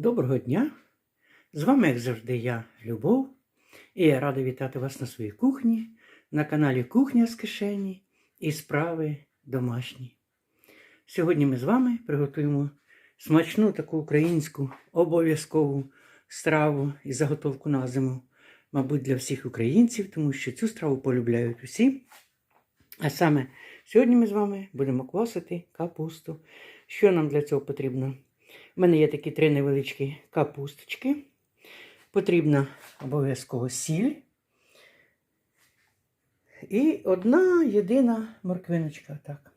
Доброго дня! З вами, як завжди, я, Любов, і я радий вітати вас на своїй кухні, на каналі Кухня з кишені і справи домашні. Сьогодні ми з вами приготуємо смачну таку українську обов'язкову страву і заготовку на зиму, мабуть, для всіх українців, тому що цю страву полюбляють усі. А саме сьогодні ми з вами будемо квасити капусту. Що нам для цього потрібно? У мене є такі три невеличкі капусточки. Потрібна обов'язково сіль. І одна єдина морквиночка. Так.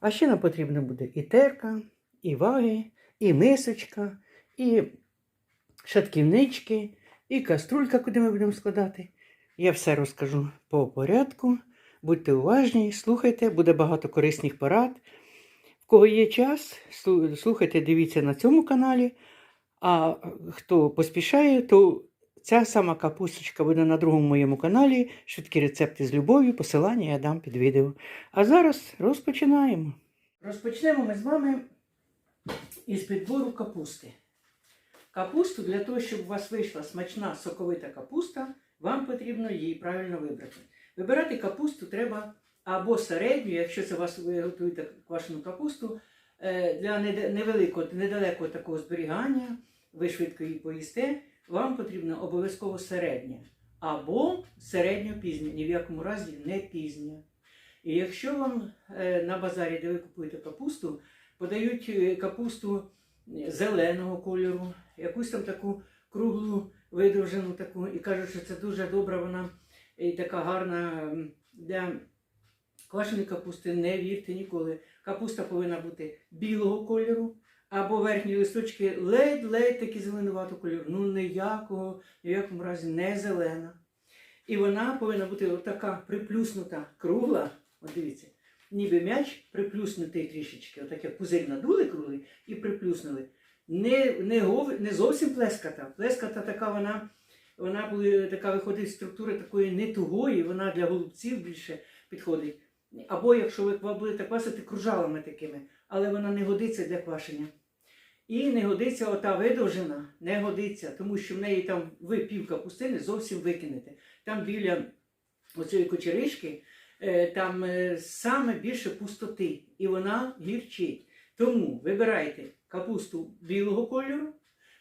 А ще нам потрібно буде і терка, і ваги, і мисочка, і шатківнички, і каструлька, куди ми будемо складати. Я все розкажу по порядку. Будьте уважні, слухайте, буде багато корисних порад. В кого є час, слухайте, дивіться на цьому каналі. А хто поспішає, то ця сама капусточка буде на другому моєму каналі. Швидкі рецепти з любов'ю, посилання я дам під відео. А зараз розпочинаємо. Розпочнемо ми з вами із підбору капусти. Капусту для того, щоб у вас вийшла смачна соковита капуста, вам потрібно її правильно вибрати. Вибирати капусту треба або середню, якщо це вас ви готуєте квашену капусту, е, для невеликого, недалекого такого зберігання, ви швидко її поїсте, вам потрібно обов'язково середня. Або середньо пізня, ні в якому разі не пізня. І якщо вам е, на базарі, де ви купуєте капусту, подають е, капусту зеленого кольору, якусь там таку круглу видовжену таку, і кажуть, що це дуже добра вона і така гарна для квашеної капусти. Не вірте ніколи. Капуста повинна бути білого кольору, або верхні листочки ледь-ледь такі зеленуватого кольору. Ну ніякого, ні в якому разі не зелена. І вона повинна бути отака приплюснута, кругла. От дивіться, ніби м'яч приплюснутий трішечки, отак як пузирь надули круглий і приплюснули. Не, не, гов- не зовсім плеската. Плеската така вона, вона буде, така виходить з структури такої не тугої, вона для голубців більше підходить. Або якщо ви будете квасити кружалами такими, але вона не годиться для квашення. І не годиться ота видовжена, не годиться, тому що в неї там ви пів капустини зовсім викинете. Там біля оцієї кочеришки е, там е, саме більше пустоти, і вона гірчить. Тому вибирайте капусту білого кольору,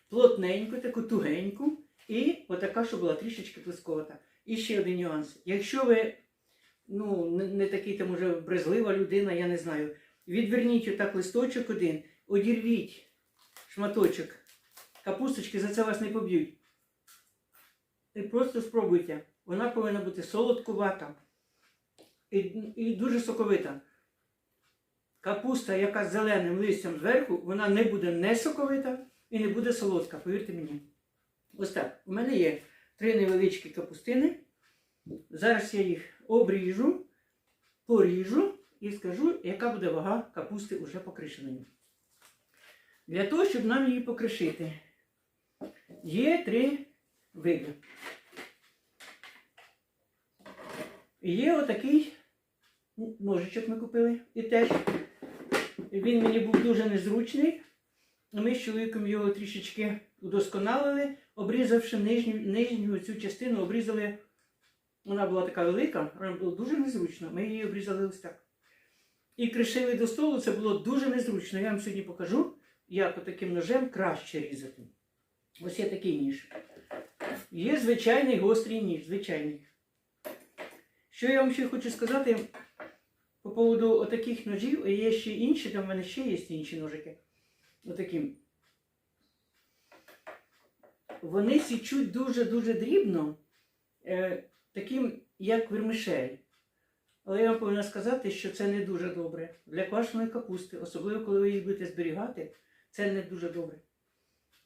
плотненьку, таку тугеньку, і отака, щоб була трішечки плесковата. І ще один нюанс. Якщо ви ну, не, не такий там уже брезлива людина, я не знаю, відверніть отак листочок один, одірвіть шматочок капусточки, за це вас не поб'ють. І просто спробуйте. Вона повинна бути солодкувата і, і дуже соковита. Капуста, яка з зеленим листям зверху, вона не буде не соковита і не буде солодка, повірте мені. Ось так. У мене є три невеличкі капустини. Зараз я їх обріжу, поріжу і скажу, яка буде вага капусти уже покришеної. Для того, щоб нам її покришити, є три види. Є отакий ножичок ми купили і теж. Він мені був дуже незручний. Ми з чоловіком його трішечки удосконалили, обрізавши нижню, нижню цю частину, обрізали. Вона була така велика, вона була дуже незручно. Ми її обрізали ось так. І кришили до столу, це було дуже незручно. Я вам сьогодні покажу, як таким ножем краще різати. Ось є такий ніж. Є звичайний гострий ніж, звичайний. Що я вам ще хочу сказати по поводу отаких ножів, є ще інші, там в мене ще є інші ножики. Отакі. Вони січуть дуже-дуже дрібно, е, таким, як вермишель. Але я вам повинна сказати, що це не дуже добре. Для квашеної капусти, особливо коли ви її будете зберігати, це не дуже добре.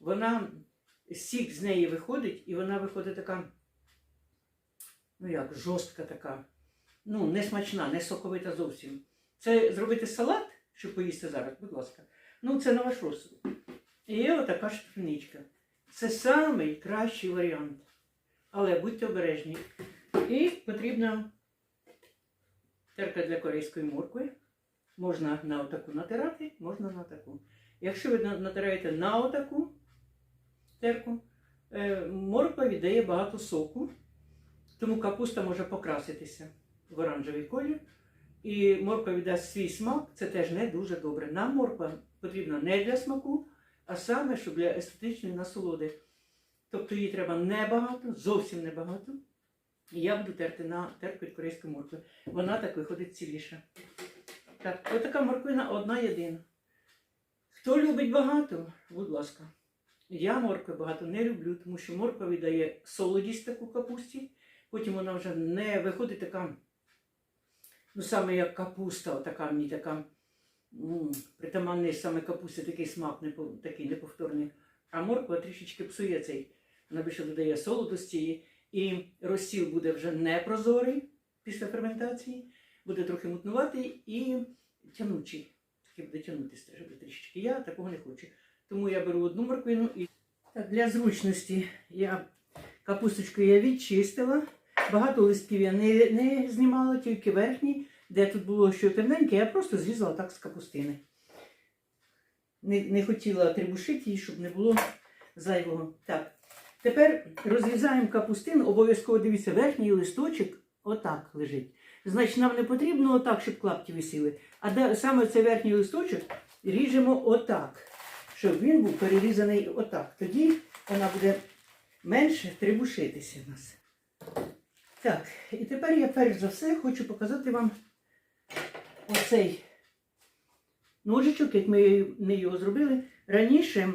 Вона, сік з неї виходить, і вона виходить така, ну як, жорстка така. Ну, не смачна, не соковита зовсім. Це зробити салат, щоб поїсти зараз, будь ласка. Ну, це на ваш розсуд. І є отака шпиничка. Це самий кращий варіант. Але будьте обережні. І потрібна терка для корейської моркви. Можна на отаку натирати, можна на таку. Якщо ви натираєте на отаку, терку. Е, Морква віддає багато соку, тому капуста може покраситися в оранжевий колір. І морква віддасть свій смак, це теж не дуже добре. Нам морква потрібна не для смаку, а саме, щоб для естетичної насолоди. Тобто її треба небагато, зовсім небагато. І я буду терти на терку від корейської моркви. Вона так виходить ціліша. Так, отака морквина одна єдина. Хто любить багато, будь ласка. Я моркви багато не люблю, тому що морква віддає солодість таку капусті, потім вона вже не виходить така, ну саме як капуста, така мені така притаманний саме капусті, такий смак такий неповторний. А морква трішечки псує цей. Вона більше додає солодості, і розсіл буде вже непрозорий після ферментації, буде трохи мутнуватий і тянучий. Такий буде тягнутися теж трішечки. Я такого не хочу. Тому я беру одну морквину і так, для зручності я капусточку я відчистила. Багато листків я не, не знімала, тільки верхні, де тут було що темненьке, я просто зрізала так з капустини. Не, не хотіла трибушити її, щоб не було зайвого. Так. Тепер розрізаємо капустину, обов'язково дивіться, верхній листочок отак лежить. Значить, нам не потрібно отак, щоб клапті висіли. А саме цей верхній листочок ріжемо отак, щоб він був перерізаний отак. Тоді вона буде менше трибушитися в нас. Так, і тепер я перш за все хочу показати вам оцей ножичок, як ми, ми його зробили. Раніше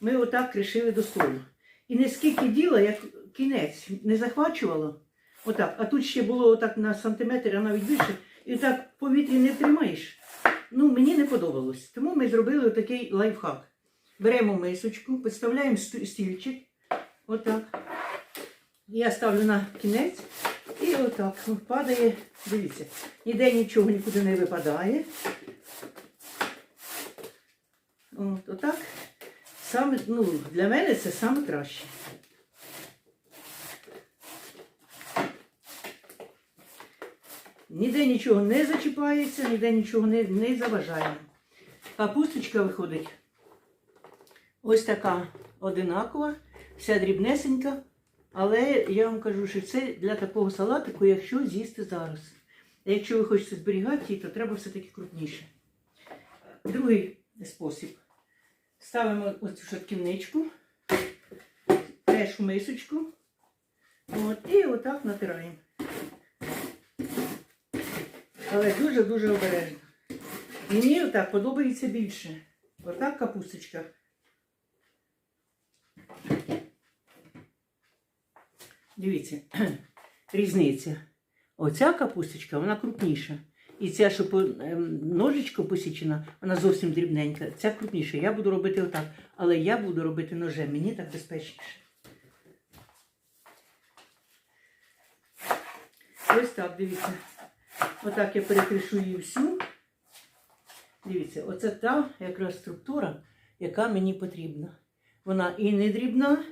ми отак кришили до столу. І не скільки діла, як кінець не захвачувало. Отак. А тут ще було отак на сантиметр, а навіть більше. І так в повітрі не тримаєш. Ну, мені не подобалось. Тому ми зробили отакий лайфхак. Беремо мисочку, підставляємо стільчик. Отак. Я ставлю на кінець і отак падає. Дивіться, ніде нічого нікуди не випадає. От, отак. Саме, ну, для мене це саме краще. Ніде нічого не зачіпається, ніде нічого не, не заважає. Капусточка виходить ось така одинакова, вся дрібнесенька. Але я вам кажу, що це для такого салатику, якщо з'їсти зараз. А якщо ви хочете зберігати її, то треба все-таки крупніше. Другий спосіб. Ставимо оцю шатківничку, теж в мисочку. От, і отак натираємо. Але дуже-дуже обережно. Мені отак подобається більше. Отак капусточка. Дивіться, різниця. Оця капусточка, вона крупніша. І ця, що по, ем, ножичком посічена, вона зовсім дрібненька. Ця крупніша. Я буду робити отак. Але я буду робити ножем. Мені так безпечніше. Ось так, дивіться. Отак я перекришу її всю. Дивіться, оце та якраз структура, яка мені потрібна. Вона і не дрібна.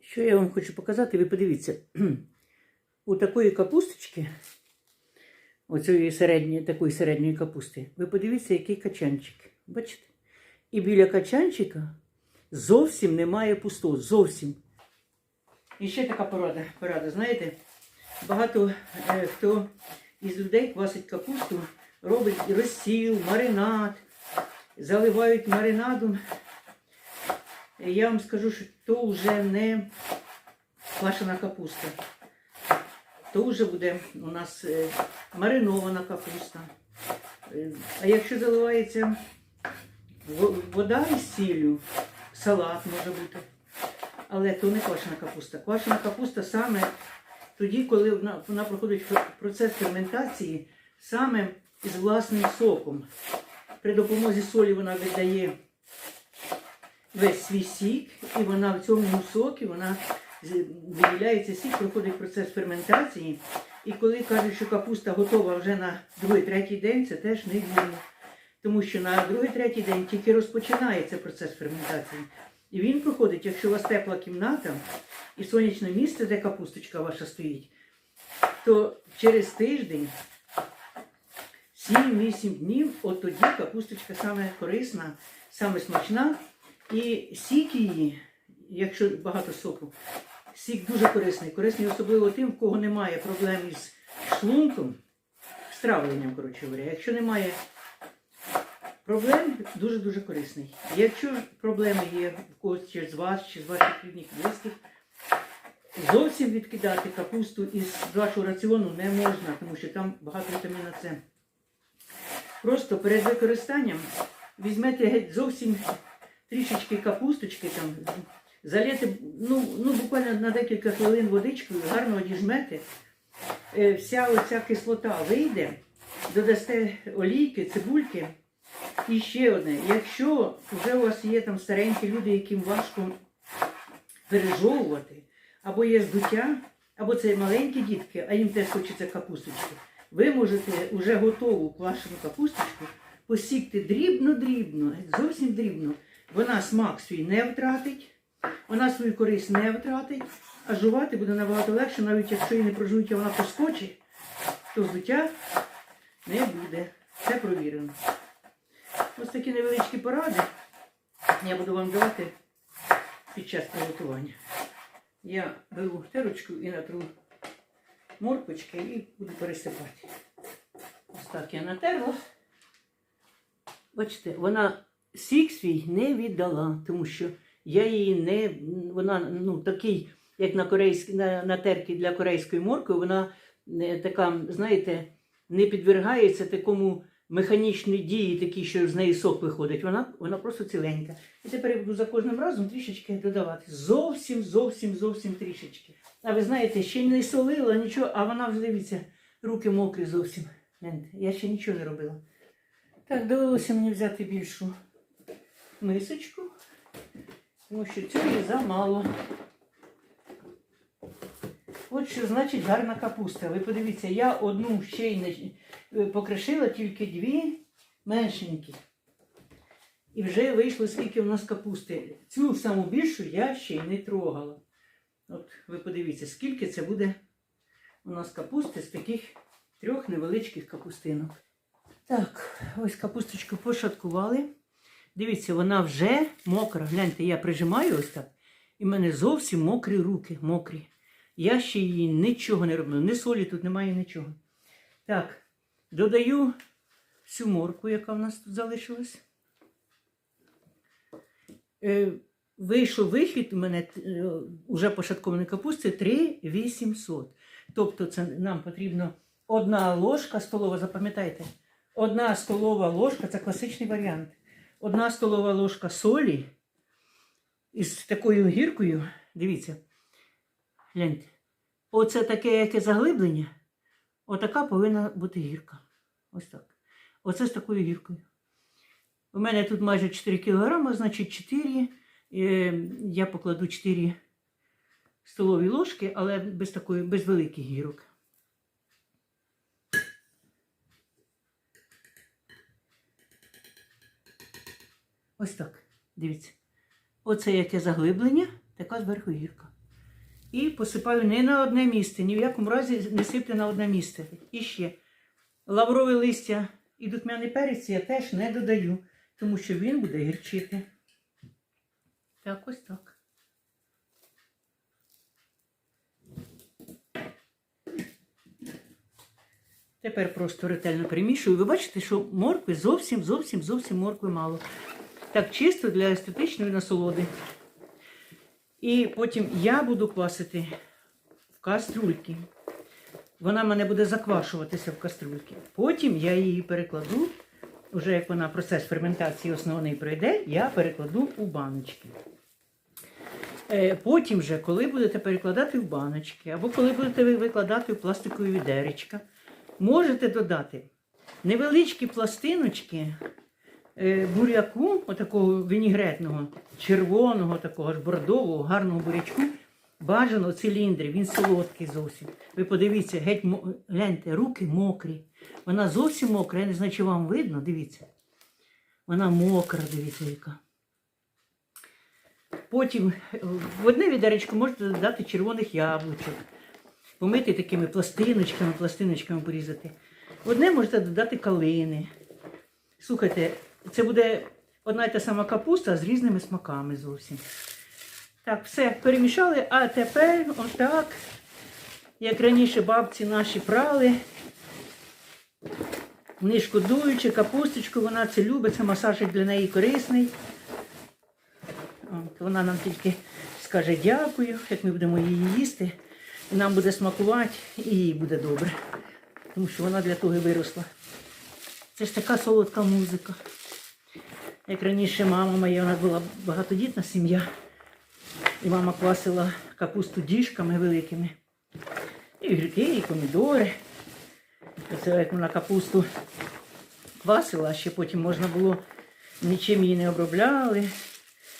Що я вам хочу показати, ви подивіться. У такої капусточки, оцієї середньої, такої середньої капусти, ви подивіться, який качанчик. Бачите? І біля качанчика зовсім немає пустот. Зовсім. І ще така порада. порада. Знаєте, багато е, хто із людей квасить капусту, робить розсіл, маринад, заливають маринадом. Я вам скажу, що то вже не квашена капуста. То вже буде у нас е, маринована капуста. Е, А якщо заливається вода із сіллю, салат може бути. Але то не квашена капуста. Квашена капуста саме тоді, коли вона, вона проходить процес ферментації саме із власним соком. При допомозі солі вона віддає весь свій сік, і вона в цьому сокі вона з- виділяється сік, проходить процес ферментації. І коли кажуть, що капуста готова вже на другий-третій день, це теж не вірно. Тому що на другий-третій день тільки розпочинається процес ферментації. І він проходить, якщо у вас тепла кімната і сонячне місце, де капусточка ваша стоїть, то через тиждень 7-8 днів, от тоді капусточка саме корисна, саме смачна. І сік її, якщо багато соку, сік дуже корисний. Корисний особливо тим, в кого немає проблем із шлунком, з травленням, коротше говоря. Якщо немає проблем, дуже-дуже корисний. Якщо проблеми є в когось чи з вас, чи з ваших рідних близьких, зовсім відкидати капусту із вашого раціону не можна, тому що там багато вітаміна С. Просто перед використанням візьмете геть зовсім трішечки капусточки, там, залєте ну, ну, буквально на декілька хвилин водичкою, гарно одіжмете. Е, Вся оця кислота вийде, додасте олійки, цибульки. І ще одне, якщо вже у вас є там старенькі люди, яким важко пережовувати, або є здуття, або це маленькі дітки, а їм теж хочеться капусточки, ви можете вже готову квашену капусточку посікти дрібно-дрібно, зовсім дрібно. Вона смак свій не втратить, вона свою користь не втратить, а жувати буде набагато легше, навіть якщо її не прожують, а вона поскочить, то здуття не буде. Це провірено. Ось такі невеличкі поради я буду вам давати під час приготування. Я беру терочку і натру морквочки і буду пересипати. Ось так я натерла. Бачите, вона сік свій не віддала, тому що я її не. Вона ну, такий, як на, корейськ, на, на терки для корейської моркви, вона не, така, знаєте, не підвергається такому механічній дії, такій, що з неї сок виходить. Вона, вона просто ціленька. І тепер я буду за кожним разом трішечки додавати. Зовсім, зовсім, зовсім трішечки. А ви знаєте, ще не солила нічого, а вона вже дивіться, руки мокрі зовсім. Я ще нічого не робила. Так, довелося мені взяти більшу мисочку, тому що цього замало. От що значить гарна капуста. Ви подивіться, я одну ще й не покришила, тільки дві меншенькі. І вже вийшло, скільки в нас капусти. Цю саму більшу я ще й не трогала. От ви подивіться, скільки це буде у нас капусти з таких трьох невеличких капустинок. Так, ось капусточку пошаткували. Дивіться, вона вже мокра. Гляньте, я прижимаю ось так. І в мене зовсім мокрі руки, мокрі. Я ще її нічого не роблю. Ні солі тут немає нічого. Так, додаю всю морку, яка в нас тут залишилась. Е, вийшов вихід у мене е, уже пошаткованої капусти 3800. Тобто це нам потрібно одна ложка столова, запам'ятайте, одна столова ложка це класичний варіант. Одна столова ложка солі із такою гіркою. Дивіться. Гляньте. Оце таке яке заглиблення. Отака повинна бути гірка. Ось так. Оце з такою гіркою. У мене тут майже 4 кг, значить 4. Е, я покладу 4 столові ложки, але без такої, без великих гірок. Ось так. Дивіться. Оце яке заглиблення, така зверху гірка. І посипаю не на одне місце, ні в якому разі не сипте на одне місце. І ще лаврове листя і духмяний перець я теж не додаю, тому що він буде гірчити. Так, ось так. Тепер просто ретельно перемішую. Ви бачите, що моркви зовсім, зовсім, зовсім моркви мало. Так чисто для естетичної насолоди. І потім я буду квасити в каструльки. Вона в мене буде заквашуватися в каструльки. Потім я її перекладу, вже як вона процес ферментації основний пройде, я перекладу у баночки. Е, Потім, вже, коли будете перекладати в баночки, або коли будете викладати в пластикові відеречка, можете додати невеличкі пластиночки буряку, отакого вінігретного, червоного, такого ж бордового, гарного бурячку, бажано циліндрі, він солодкий зовсім. Ви подивіться, геть гляньте, руки мокрі. Вона зовсім мокра, я не знаю, чи вам видно, дивіться. Вона мокра, дивіться, яка. Потім е, в одне відеречко можете додати червоних яблучок, помити такими пластиночками, пластиночками порізати. В одне можете додати калини. Слухайте, це буде одна й та сама капуста з різними смаками зовсім. Так, все перемішали, а тепер отак, як раніше бабці наші прали, не шкодуючи капусточку, вона це любить, це масажик для неї корисний. От, вона нам тільки скаже дякую, як ми будемо її їсти. І нам буде смакувати, і їй буде добре. Тому що вона для того і виросла. Це ж така солодка музика. Як раніше мама моя, нас була багатодітна сім'я. І мама квасила капусту діжками великими. І гірки, і помідори. Оце як вона капусту квасила, а ще потім можна було нічим її не обробляли.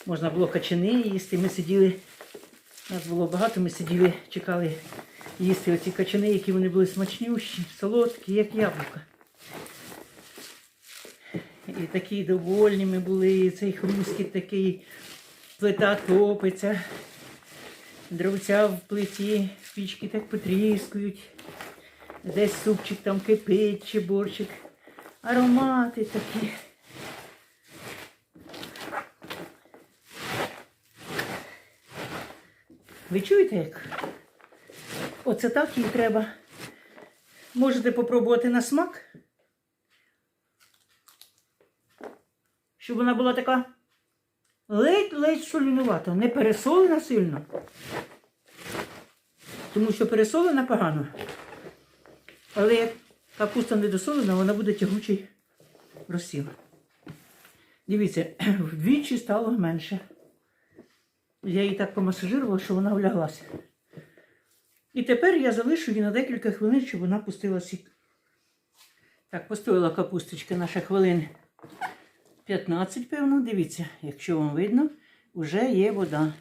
Можна було качани їсти. Ми сиділи, нас було багато, ми сиділи, чекали їсти оці качани, які вони були смачнющі, солодкі, як яблука. І такі довольні ми були, і цей хрускіт такий, плита топиться, дровця в плиті, пічки так потріскують, десь супчик там кипить чи борщик. Аромати такі. Ви чуєте як? Оце так їй треба. Можете попробувати на смак. Щоб вона була така ледь-ледь солінувата, не пересолена сильно. Тому що пересолена погано. Але як капуста недосолена, вона буде тягучий розсіл. Дивіться, вдвічі стало менше. Я її так помасажирувала, що вона вляглася. І тепер я залишу її на декілька хвилин, щоб вона пустила сік. Так, постояла капусточка наша хвилин 15, певно. Дивіться, якщо вам видно, вже є вода.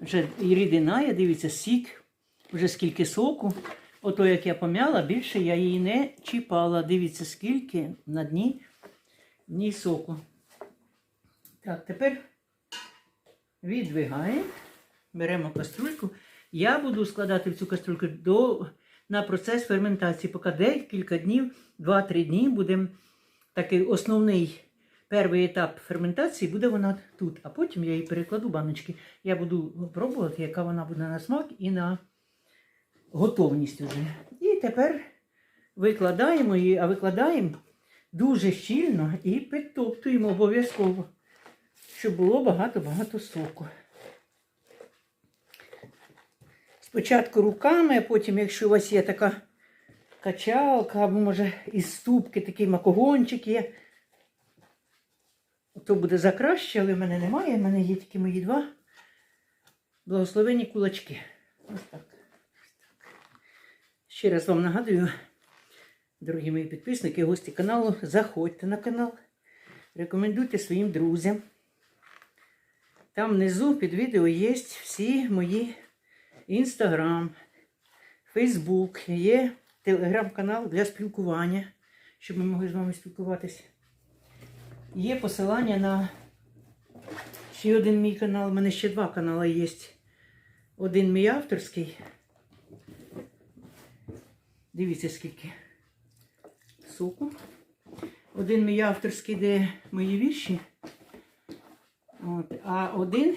Вже і рідина є, дивіться, сік, вже скільки соку. Ото як я пом'яла, більше я її не чіпала. Дивіться, скільки на дні, дні соку. Так, тепер відвигаємо, беремо каструльку. Я буду складати в цю каструльку до, на процес ферментації, поки декілька днів, 2-3 дні будемо такий основний перший етап ферментації буде вона тут, а потім я її перекладу баночки. Я буду пробувати, яка вона буде на смак і на готовність уже. І тепер викладаємо її, а викладаємо дуже щільно і підтоптуємо обов'язково, щоб було багато-багато соку. Спочатку руками, а потім, якщо у вас є така качалка, або може із ступки такий макогончик є, то буде закраще, але в мене немає. В мене є тільки мої два благословені кулачки. Ось так. Ще раз вам нагадую, дорогі мої підписники, гості каналу, заходьте на канал, рекомендуйте своїм друзям. Там внизу під відео є всі мої інстаграм, фейсбук, є телеграм-канал для спілкування, щоб ми могли з вами спілкуватися. Є посилання на ще один мій канал. У мене ще два канали є. Один мій авторський. Дивіться, скільки соку. Один мій авторський, де мої вірші. От. А один,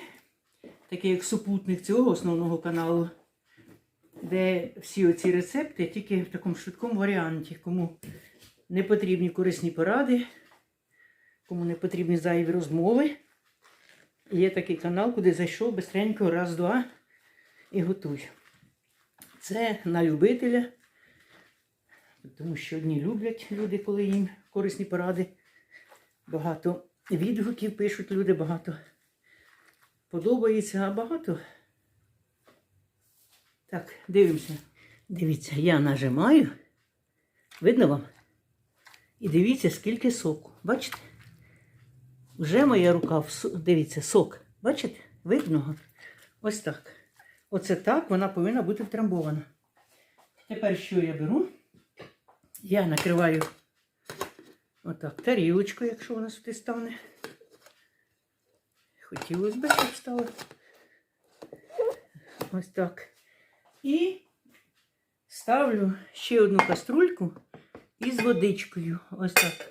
такий як супутник цього основного каналу, де всі оці рецепти тільки в такому швидкому варіанті. Кому не потрібні корисні поради, кому не потрібні зайві розмови. Є такий канал, куди зайшов бистренько раз-два і готуй. Це на любителя. Тому що одні люблять люди, коли їм корисні поради. Багато відгуків пишуть люди, багато подобається, а багато. Так, дивимося. Дивіться, я нажимаю. Видно вам? І дивіться, скільки соку. Бачите? Вже моя рука, в дивіться, сок. Бачите? Видно? Ось так. Оце так вона повинна бути втрамбована. Тепер що я беру? Я накриваю отак тарілочку, якщо вона сюди стане. Хотілося б, щоб стало. Ось так. І ставлю ще одну каструльку із водичкою. Ось так.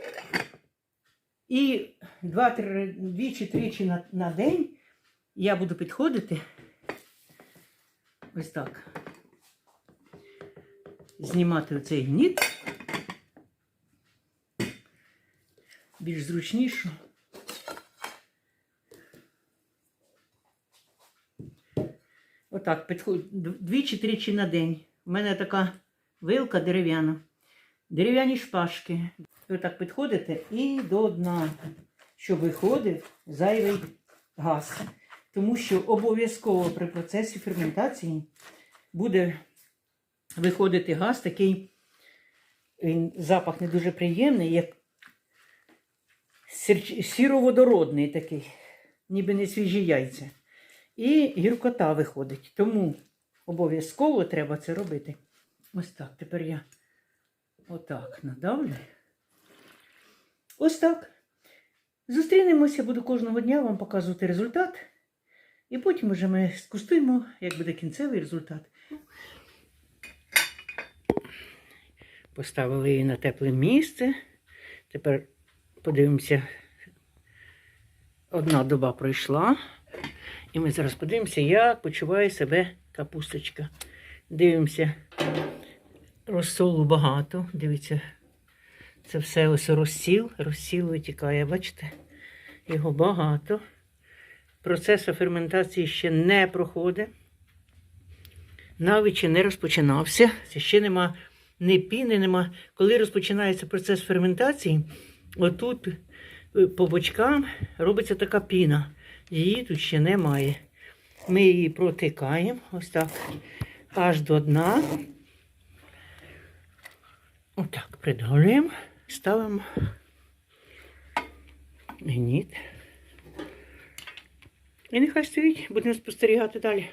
І два-три, двічі-тричі на, на день я буду підходити. Ось так. Знімати оцей гніт. Більш зручніше. Отак, підходь двічі-тричі на день. У мене така вилка дерев'яна. Дерев'яні шпажки. Ви так підходите і до дна, щоб виходив зайвий газ. Тому що обов'язково при процесі ферментації буде виходити газ, такий він, запах не дуже приємний, як сіроводородний такий, ніби не свіжі яйця. І гіркота виходить. Тому обов'язково треба це робити. Ось так. Тепер я отак надавлю. Ось так. Зустрінемося, буду кожного дня вам показувати результат. І потім вже ми скуштуємо, як буде кінцевий результат. Поставили її на тепле місце. Тепер подивимося. Одна доба пройшла. І ми зараз подивимося, як почуває себе капусточка. Дивимося, розсолу багато. Дивіться, це все ось розсіл. Розсіл витікає, бачите? Його багато. Процес ферментації ще не проходить. Навіть ще не розпочинався. Це ще нема ні піни, нема. Коли розпочинається процес ферментації, отут е, по бочкам робиться така піна. Її тут ще немає. Ми її протикаємо ось так аж до дна. Отак придавлюємо, ставимо гніт. І нехай стоїть, будемо спостерігати далі.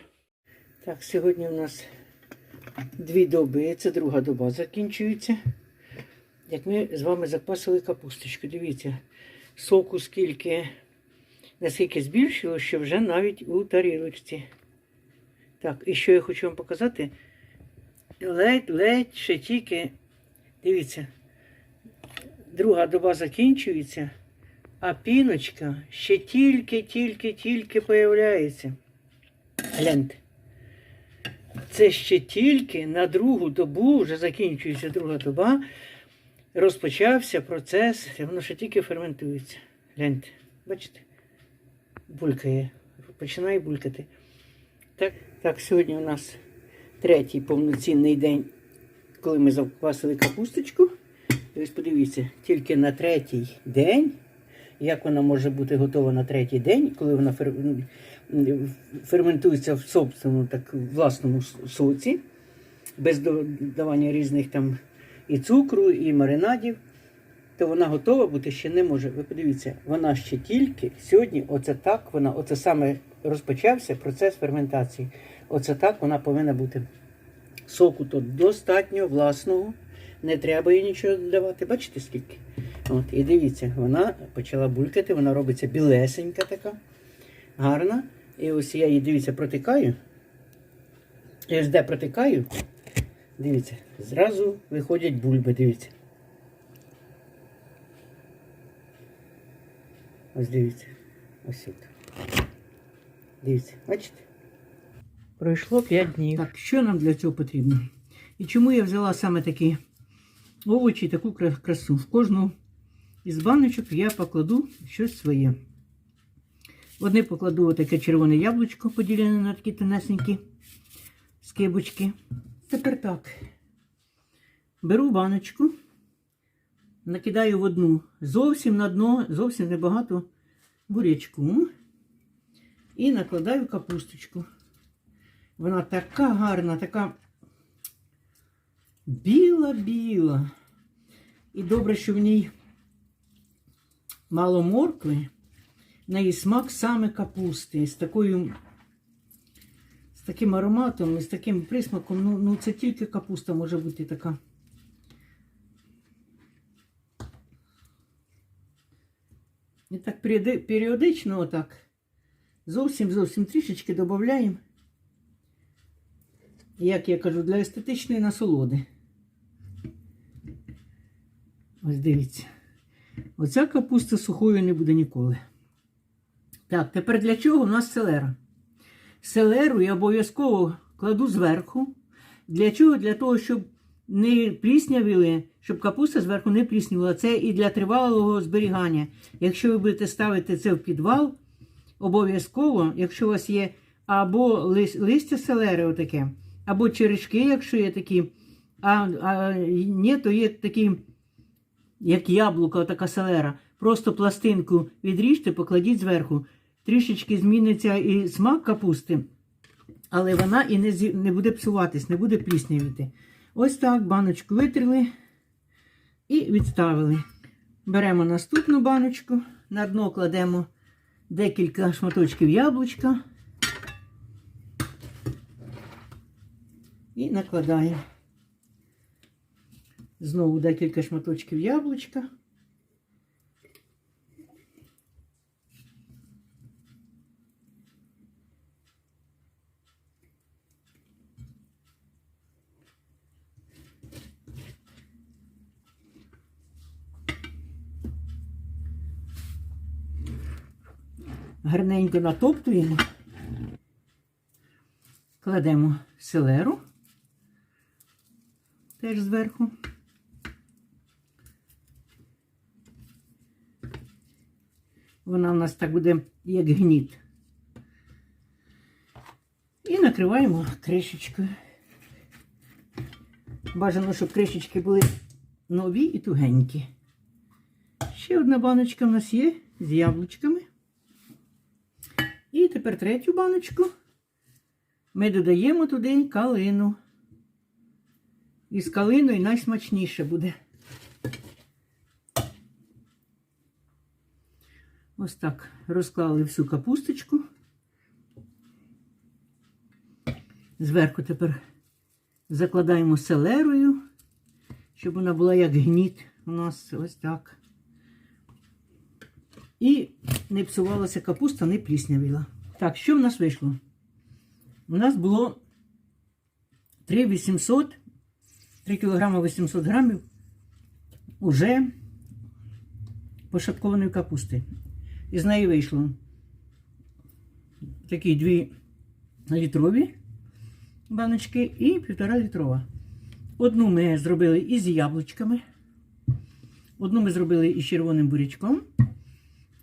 Так, сьогодні у нас дві доби, це друга доба закінчується. Як ми з вами запасили капусточку. Дивіться, соку скільки, наскільки збільшило, що вже навіть у тарілочці. Так, і що я хочу вам показати? Ледь-ледь ще тільки, дивіться, друга доба закінчується, а піночка ще тільки-тільки-тільки появляється. Гляньте. Це ще тільки на другу добу, вже закінчується друга доба, розпочався процес, воно ще тільки ферментується. Гляньте, бачите? Булькає, починає булькати. Так, так, сьогодні у нас третій повноцінний день, коли ми заквасили капусточку. І ось подивіться, тільки на третій день, як вона може бути готова на третій день, коли вона фер- ферментується в собственному, так власному соці, без додавання різних там і цукру, і маринадів, то вона готова бути ще не може. Ви подивіться, вона ще тільки сьогодні, оце так вона, оце саме розпочався процес ферментації. Оце так вона повинна бути. Соку тут достатньо власного, не треба їй нічого додавати. Бачите скільки? От, і дивіться, вона почала булькати, вона робиться білесенька така, гарна. І ось я її, дивіться, протикаю. І ось де протикаю, дивіться, зразу виходять бульби, дивіться. Ось дивіться. Ось тут. Дивіться, бачите? Пройшло 5 днів. Так, що нам для цього потрібно? І чому я взяла саме такі овочі, таку красу? В кожну із баночок я покладу щось своє. В одне покладу таке червоне яблучко, поділене на такі тонесенькі скибочки. Тепер так. Беру баночку, накидаю в одну зовсім на дно, зовсім небагато бурячку. І накладаю капусточку. Вона така гарна, така біла-біла. І добре, що в ній мало моркви. В неї смак саме капусти. З такою. З таким ароматом і з таким присмаком. Ну, ну це тільки капуста може бути така. І так періодично отак. Зовсім зовсім трішечки додаємо. Як я кажу, для естетичної насолоди. Ось дивіться. Оця капуста сухою не буде ніколи. Так, тепер для чого у нас селера? Селеру я обов'язково кладу зверху. Для чого? Для того, щоб не пліснявіли, щоб капуста зверху не пліснявіла. Це і для тривалого зберігання. Якщо ви будете ставити це в підвал, обов'язково, якщо у вас є або листя селери, отаке, або черешки, якщо є такі, а, а ні, то є такі, як яблука, така селера. Просто пластинку відріжте, покладіть зверху. Трішечки зміниться і смак капусти, але вона і не, не буде псуватись, не буде пліснявіти. Ось так баночку витерли і відставили. Беремо наступну баночку, на дно кладемо декілька шматочків яблучка і накладаємо. Знову декілька шматочків яблучка. гарненько натоптуємо, кладемо селеру теж зверху. Вона у нас так буде як гніт. І накриваємо кришечкою. Бажано, щоб кришечки були нові і тугенькі. Ще одна баночка в нас є з яблучками. І тепер третю баночку ми додаємо туди калину. І з калиною найсмачніше буде. Ось так розклали всю капусточку. Зверху тепер закладаємо селерою, щоб вона була як гніт у нас ось так. І не псувалася капуста, не пліснявіла. Так, що в нас вийшло? У нас було 3 800, 3 кг 800 грамів уже пошаткованої капусти. Із неї вийшло такі дві літрові баночки і півтора літрова. Одну ми зробили із яблучками, одну ми зробили із червоним бурячком.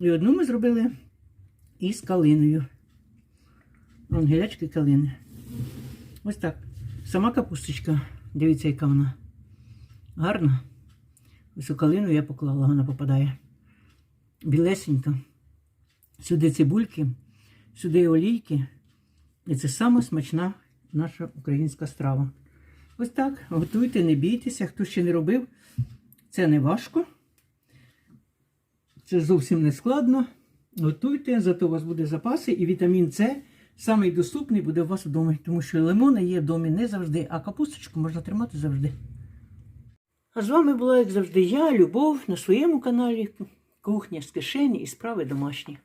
І одну ми зробили із калиною. Вон гілячки калини. Ось так. Сама капусточка. Дивіться, яка вона гарна. Ось у калину я поклала, вона попадає. Білесенька. Сюди цибульки, сюди олійки. І це сама смачна наша українська страва. Ось так. Готуйте, не бійтеся. Хто ще не робив, це не важко. Це зовсім не складно. Готуйте, зато у вас буде запаси і вітамін С самий доступний буде у вас вдома, тому що лимони є в домі не завжди, а капусточку можна тримати завжди. А з вами була, як завжди, я, Любов, на своєму каналі Кухня з кишені і справи домашні.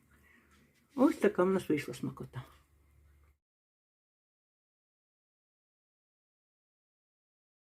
Ось така в нас вийшла смакота.